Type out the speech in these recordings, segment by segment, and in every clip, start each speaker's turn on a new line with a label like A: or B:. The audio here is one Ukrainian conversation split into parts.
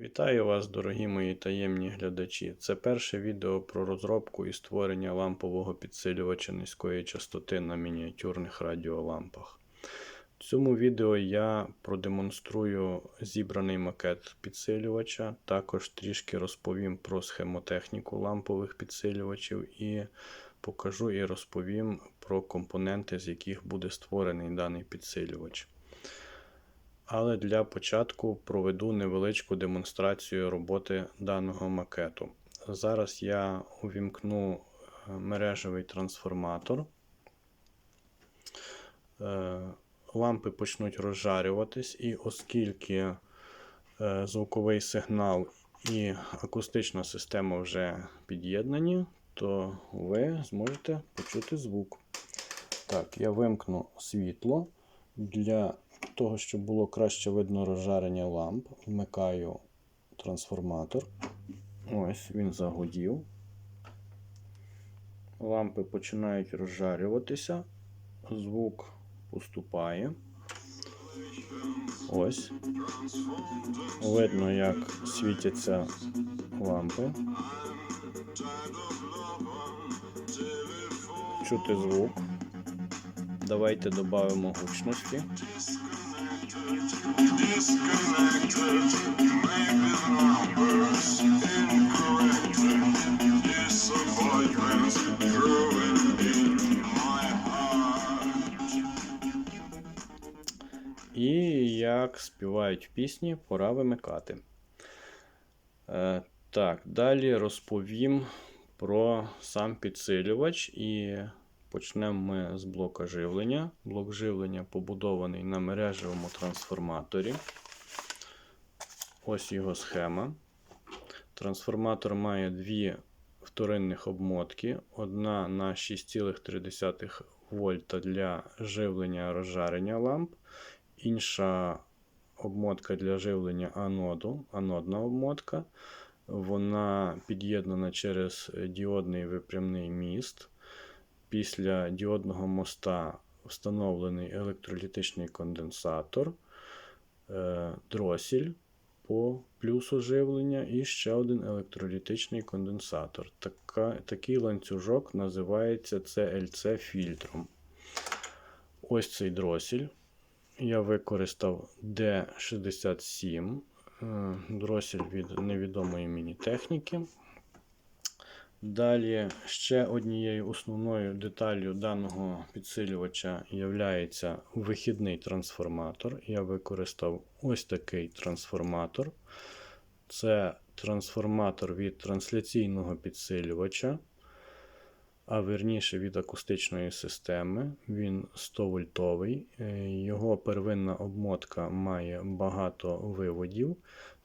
A: Вітаю вас, дорогі мої таємні глядачі. Це перше відео про розробку і створення лампового підсилювача низької частоти на мініатюрних радіолампах. В цьому відео я продемонструю зібраний макет підсилювача, також трішки розповім про схемотехніку лампових підсилювачів і покажу і розповім про компоненти, з яких буде створений даний підсилювач. Але для початку проведу невеличку демонстрацію роботи даного макету. Зараз я увімкну е, мережевий трансформатор. Е, Лампи почнуть розжарюватись, і оскільки е, звуковий сигнал і акустична система вже під'єднані, то ви зможете почути звук. Так, я вимкну світло для того, щоб було краще видно розжарення ламп, вмикаю трансформатор. Ось він загудів. Лампи починають розжарюватися, звук поступає. Ось. Видно, як світяться лампи. Чути звук. Давайте додамо гучності. І як співають в пісні, пора вимикати. Е, так, далі розповім про сам підсилювач і почнемо ми з блока живлення. Блок живлення побудований на мережевому трансформаторі. Ось його схема. Трансформатор має дві вторинних обмотки. Одна на 6,3 вольта для живлення розжарення ламп, інша обмотка для живлення аноду, анодна обмотка. Вона під'єднана через діодний випрямний міст. Після діодного моста встановлений електролітичний конденсатор, е, дросель по плюсу живлення і ще один електролітичний конденсатор. Така, такий ланцюжок називається CLC фільтром. Ось цей дросель. Я використав D67, е, дросель від невідомої мені техніки. Далі ще однією основною деталлю даного підсилювача є вихідний трансформатор. Я використав ось такий трансформатор. Це трансформатор від трансляційного підсилювача, а верніше від акустичної системи. Він 100 вольтовий. Е, Його первинна обмотка має багато виводів.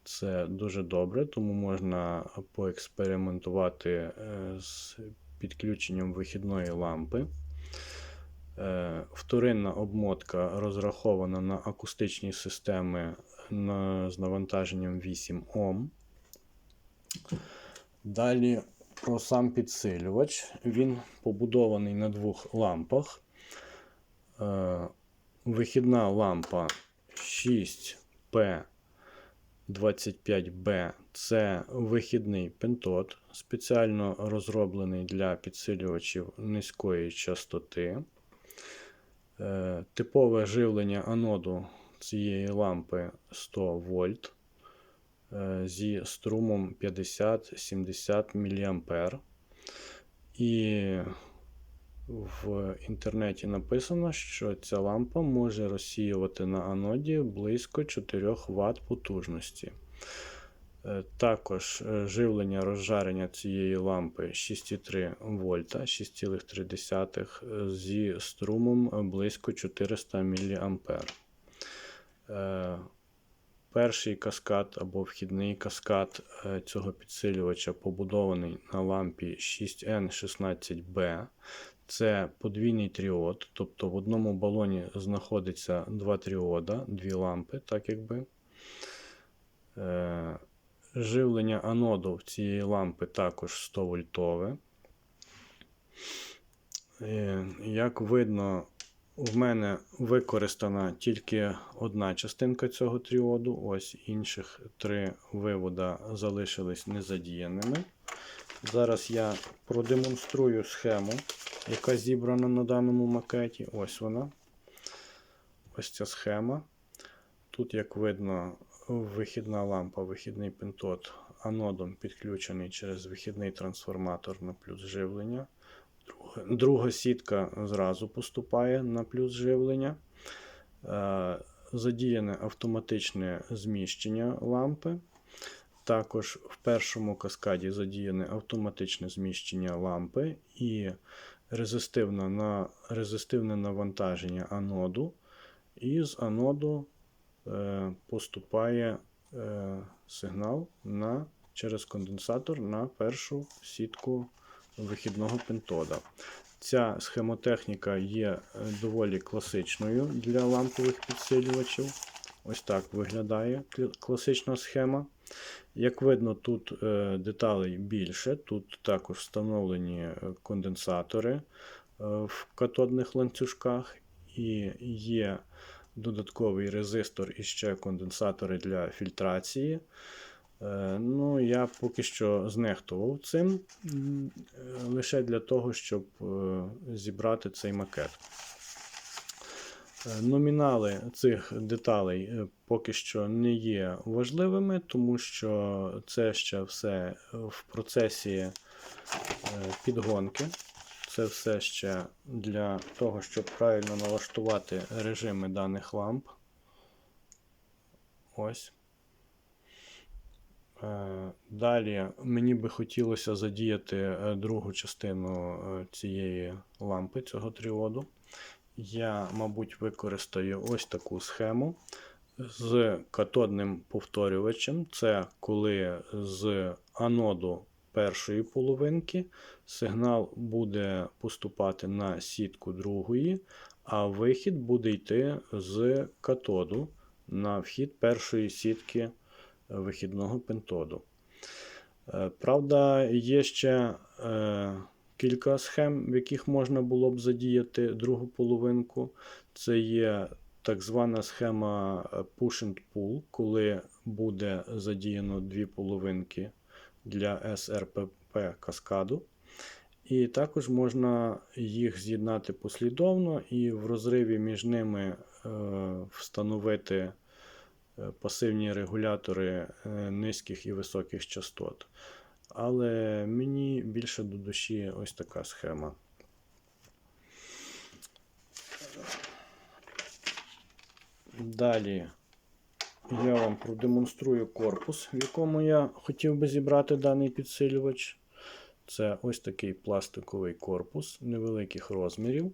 A: Це дуже добре, тому можна поекспериментувати е, з підключенням вихідної лампи. Е, Вторинна обмотка розрахована на акустичні системи з навантаженням 8 Ом. Далі про сам підсилювач. Він побудований на двох лампах. Е, Вихідна лампа 6P 25B це вихідний пентод, спеціально розроблений для підсилювачів низької частоти. Е, Типове живлення аноду цієї лампи 100 вольт е, зі струмом 50-70 мА. І в інтернеті написано, що ця лампа може розсіювати на аноді близько 4 Вт потужності. Е, Також е, живлення розжарення цієї лампи 6,3 вольта, 6,3 зі струмом близько 400 мА. Е, Перший каскад або вхідний каскад цього підсилювача побудований на лампі 6N16B. Це подвійний тріод, тобто в одному балоні знаходиться два тріода, дві лампи, так якби. Е, Живлення аноду в цієї лампи також 100 вольтове. Е, Як видно В мене використана тільки одна частинка цього тріоду. Ось інших три вивода залишились незадіяними. Зараз я продемонструю схему, яка зібрана на даному макеті. Ось вона. Ось ця схема. Тут, як видно, вихідна лампа, вихідний пентод анодом підключений через вихідний трансформатор на плюс живлення. Друга, друга сітка зразу поступає на плюс живлення. Е, Задіяне автоматичне зміщення лампи. Також в першому каскаді задіяне автоматичне зміщення лампи і резистивне, на, резистивне навантаження аноду. І з аноду е, поступає е, сигнал на, через конденсатор на першу сітку вихідного пентода. Ця схемотехніка є е, доволі класичною для лампових підсилювачів. Ось так виглядає класична схема. Як видно, тут е, деталей більше. Тут також встановлені е, конденсатори е, в катодних ланцюжках, і є додатковий резистор і ще конденсатори для фільтрації. Ну, я поки що знехтував цим лише для того, щоб зібрати цей макет. Е, Номінали цих деталей е, поки що не є важливими, тому що це ще все в процесі е, підгонки. Це все ще для того, щоб правильно налаштувати режими даних ламп. Ось. Далі мені би хотілося задіяти другу частину цієї лампи, цього тріоду. Я, мабуть, використаю ось таку схему з катодним повторювачем. Це коли з аноду першої половинки сигнал буде поступати на сітку другої, а вихід буде йти з катоду на вхід першої сітки вихідного пентоду. Е, Правда, є ще е, кілька схем, в яких можна було б задіяти другу половинку. Це є так звана схема е, push and pull, коли буде задіяно дві половинки для SRPP каскаду. І також можна їх з'єднати послідовно і в розриві між ними е, встановити е, пасивні регулятори низьких і високих частот. Але мені більше до душі ось така схема. Далі я вам продемонструю корпус, в якому я хотів би зібрати даний підсилювач. Це ось такий пластиковий корпус невеликих розмірів.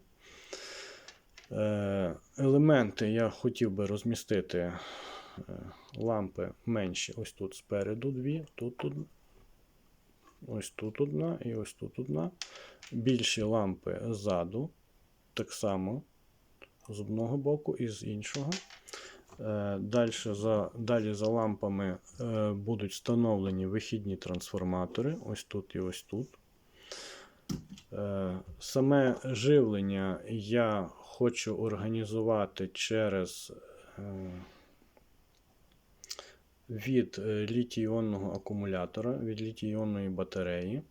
A: Е, Елементи я хотів би розмістити е, лампи менші. Ось тут спереду дві, тут, тут ось тут одна і ось тут одна. Більші лампи ззаду, так само з одного боку і з іншого. Е, Дальше за, далі за лампами е, будуть встановлені вихідні трансформатори. Ось тут і ось тут. Е, Саме живлення я хочу організувати через від е, літій-іонного акумулятора, від літій-іонної батареї,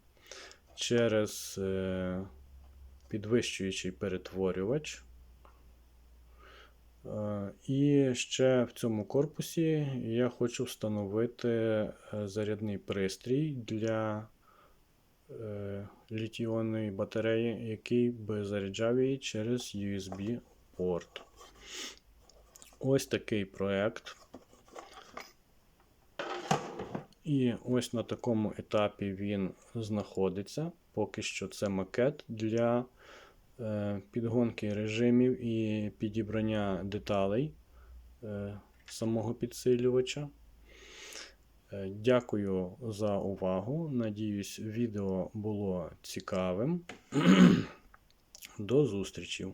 A: через е, підвищуючий перетворювач. Е, І ще в цьому корпусі я хочу встановити зарядний пристрій для літій-іонної батареї, який би заряджав її через USB-порт. Ось такий проект. І ось на такому етапі він знаходиться. Поки що це макет для е, підгонки режимів і підібрання деталей е, самого підсилювача. Е, Дякую за увагу. Надіюсь, відео було цікавим. До зустрічі!